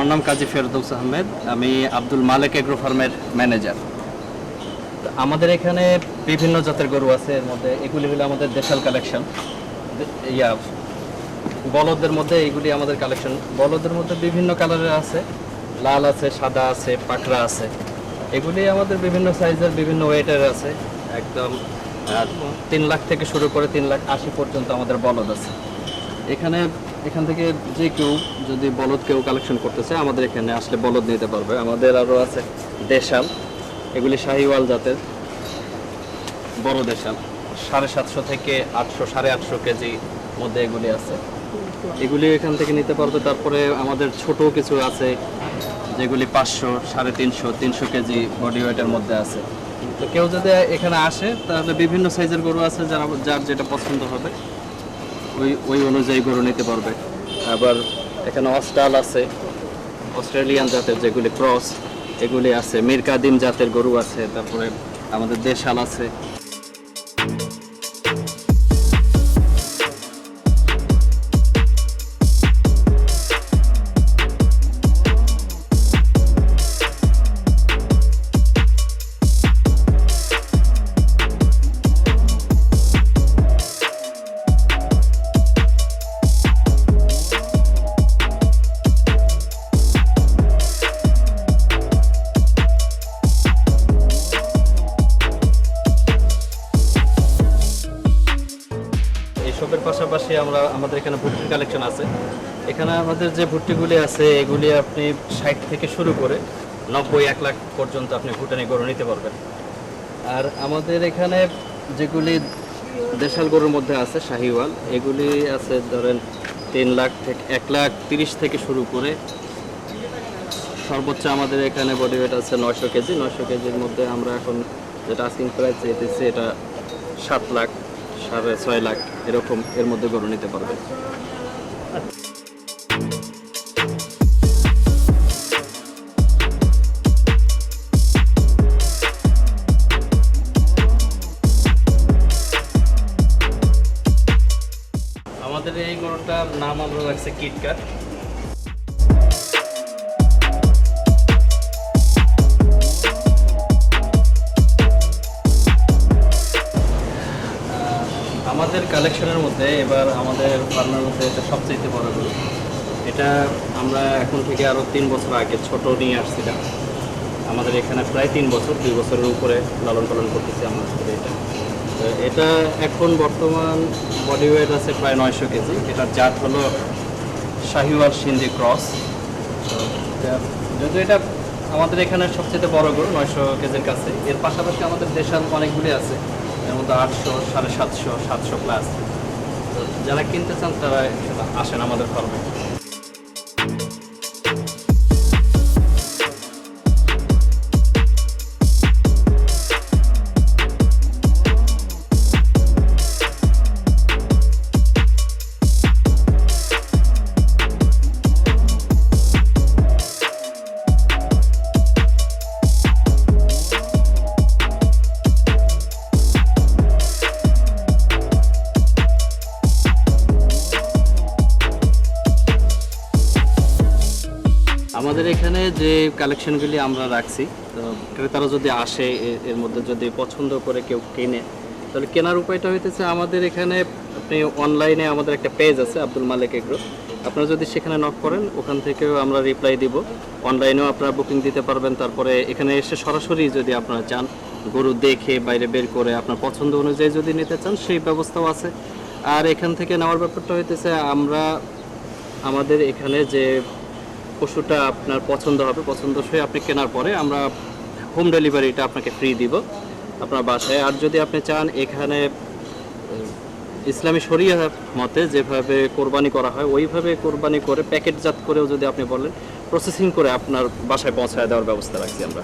আমার নাম কাজী ফেরদৌস আহমেদ, আমি আব্দুল মালেক এগ্রো ফার্মের ম্যানেজার। আমাদের এখানে বিভিন্ন জাতের গরু আছে, এর মধ্যে এগুলি হলো আমাদের দেশাল কালেকশন। ইয়া, বলদের মধ্যে এগুলি আমাদের কালেকশন। বলদের মধ্যে বিভিন্ন কালারের আছে, লাল আছে, সাদা আছে পাকড়া আছে। এগুলি আমাদের বিভিন্ন সাইজের, বিভিন্ন ওয়েটের আছে। একদম তিন লাখ থেকে শুরু করে তিন লাখ আশি পর্যন্ত আমাদের বলদ আছে। এখানে এখান থেকে যে কেউ যদি বলদ কেউ কালেকশন করতে চায়, আমাদের এখানে আসলে বলদ নিতে পারবে। আমাদের আরও আছে দেশাল। এগুলি শাহিওয়াল জাতের। বড় দেশাল। সাড়ে সাতশো থেকে আটশো, সাড়ে আটশো কেজি মধ্যে এগুলি আছে। এগুলি এখান থেকে নিতে পারবে। তারপরে আমাদের ছোট কিছু আছে, যেগুলি পাঁচশো, সাড়ে তিনশো তিনশো কেজি বডি ওয়েটের মধ্যে আছে। তো কেউ যদি এখানে আসে, তাহলে বিভিন্ন সাইজের গরু আছে যারা যার যেটা পছন্দ হবে। ওই ওই অনুযায়ী গরু নিতে পারবে। আবার এখানে অস্টাল আছে, অস্ট্রেলিয়ান জাতের যেগুলি ক্রস, এগুলি আছে, মির্কাদিম জাতের গরু আছে, তারপরে আমাদের দেশাল আছে। এইসবের পাশাপাশি আমরা, আমাদের এখানে ভুট্টির কালেকশন আছে। এখানে আমাদের যে ভুট্টিগুলি আছে, এগুলি আপনি ষাট থেকে শুরু করে নব্বই, এক লাখ পর্যন্ত আপনি ভুটানি গরু নিতে পারবেন। আর আমাদের এখানে যেগুলি দেশাল গরুর মধ্যে আছে, শাহিওয়াল, এগুলি আছে ধরেন তিন লাখ থেকে, এক লাখ তিরিশ থেকে শুরু করে সর্বোচ্চ আমাদের এখানে বডি ওয়েট আছে নয়শো কেজি। নয়শো কেজির মধ্যে আমরা এখন যেটা আস্কিং প্রাইস চেয়েছি এটা সাত লাখ সাড়ে ছয় লাখ এরকম এর মধ্যে গরু নিতে পারবে। আমাদের এই গরুটার নাম আমরা রাখছি কিটকাট কালেকশনের মধ্যে এবার আমাদের ফার্মের মধ্যে এটা সবচেয়ে বড় গরু এটা আমরা এখন থেকে আরও তিন বছর আগে ছোট নিয়ে আসছিলাম। আমাদের এখানে প্রায় তিন বছর, দুই বছরের উপরে লালন পালন করতেছি আমাদের সাথে এটা। এটা এখন বর্তমান বডি ওয়েট আছে প্রায় নয়শো কেজি। এটার জাত হলো শাহিওয়াল সিন্ধি ক্রস। যদিও এটা আমাদের এখানে সবচেয়ে বড় গরু নয়শো কেজির কাছে। এর পাশাপাশি আমাদের দেশাল অনেকগুলি আছে। এর মধ্যে আটশো সাড়ে সাতশো সাতশো প্লাস যারা কিনতে চান তারা আসেন আমাদের ফার্মে এখানে যে কালেকশনগুলি আমরা রাখছি, তো ক্রেতারা যদি আসে এর মধ্যে যদি পছন্দ করে কেউ কেনে, তাহলে কেনার উপায়টা হইতেছে আমাদের এখানে আপনি অনলাইনে আমাদের একটা পেজ আছে, আব্দুল মালিক এগ্রো। আপনারা যদি সেখানে নক করেন, ওখান থেকেও আমরা রিপ্লাই দিব। অনলাইনেও আপনারা বুকিং দিতে পারবেন, তারপরে এখানে এসে সরাসরি যদি আপনারা চান, গরু দেখে, বাইরে বের করে আপনার পছন্দ অনুযায়ী যদি নিতে চান, সেই ব্যবস্থাও আছে। আর এখান থেকে নেওয়ার ব্যাপারটা হইতেছে আমরা, আমাদের এখানে যে পশুটা আপনার পছন্দ হবে পছন্দসই আপনি কেনার পরে আমরা হোম ডেলিভারিটা আপনাকে ফ্রি দিব আপনার বাসায়। আর যদি আপনি চান এখানে ইসলামী শরিয়া মতে যেভাবে কোরবানি করা হয়, ওইভাবে কোরবানি করে প্যাকেটজাত করেও যদি আপনি বলেন প্রসেসিং করে আপনার বাসায় পৌঁছায় দেওয়ার ব্যবস্থা রাখছি আমরা।